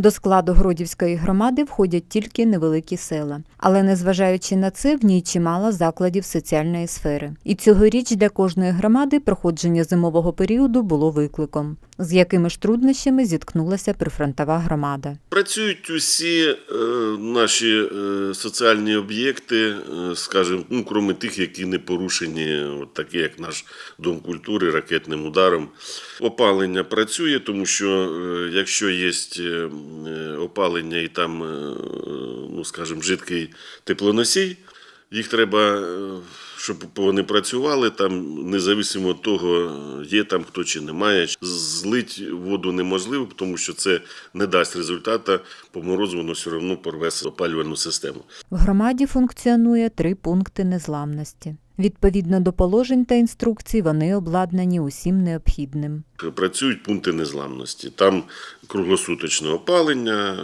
До складу Гродівської громади входять тільки невеликі села. Але незважаючи на це, в ній чимало закладів соціальної сфери. І цьогоріч для кожної громади проходження зимового періоду було викликом, з якими ж труднощами зіткнулася прифронтова громада. Працюють усі е, наші е, соціальні об'єкти, е, скажімо, ну, крім тих, які не порушені, от такі як наш дом культури ракетним ударом. Опалення працює, тому що якщо є опалення і там, е, ну, скажімо, жидкий теплоносій, їх треба, е, щоб вони працювали там, незалежно від того, є там хто чи немає. Злить воду неможливо, тому що це не дасть результату, по морозу воно все одно порве опалювальну систему. В громаді функціонує три пункти незламності. Відповідно до положень та інструкцій, вони обладнані усім необхідним. Працюють пункти незламності. Там круглосуточне опалення,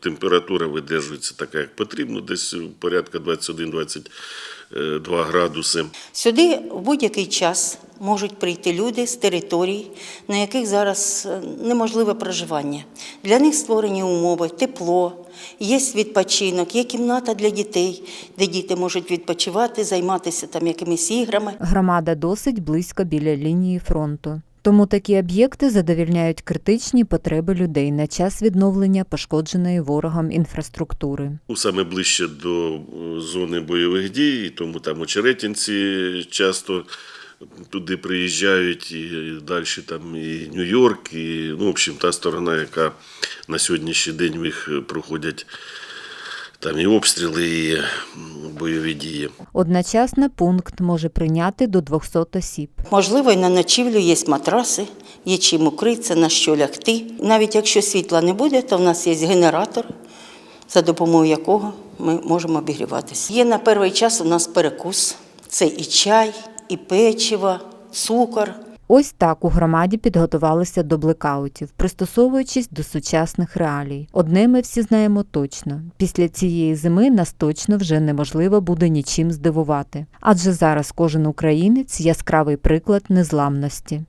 температура видержується така, як потрібно, десь порядка 21-22 градуси. Сюди в будь-який час можуть прийти люди з територій, на яких зараз е, неможливе проживання. Для них створені умови, тепло, є відпочинок, є кімната для дітей, де діти можуть відпочивати, займатися там якимись іграми. Громада досить близько біля лінії фронту. Тому такі об'єкти задовільняють критичні потреби людей на час відновлення пошкодженої ворогом інфраструктури. Ну, Саме ближче до е, зони бойових дій, тому там очеретинці часто туди приїжджають, і далі там і Нью-Йорк, і ну, в общем, та сторона, яка на сьогоднішній день в їх проходять там і обстріли, і бойові дії. Одночасно пункт може прийняти до 200 осіб. Можливо, і на ночівлю є матраси, є чим укритися, на що лягти. Навіть якщо світла не буде, то в нас є генератор, за допомогою якого ми можемо обігріватися. Є на перший час у нас перекус. Це і чай, і печиво, цукор. Ось так у громаді підготувалися до блекаутів, пристосовуючись до сучасних реалій. Одне ми всі знаємо точно: після цієї зими нас точно вже неможливо буде нічим здивувати. Адже зараз кожен українець яскравий приклад незламності.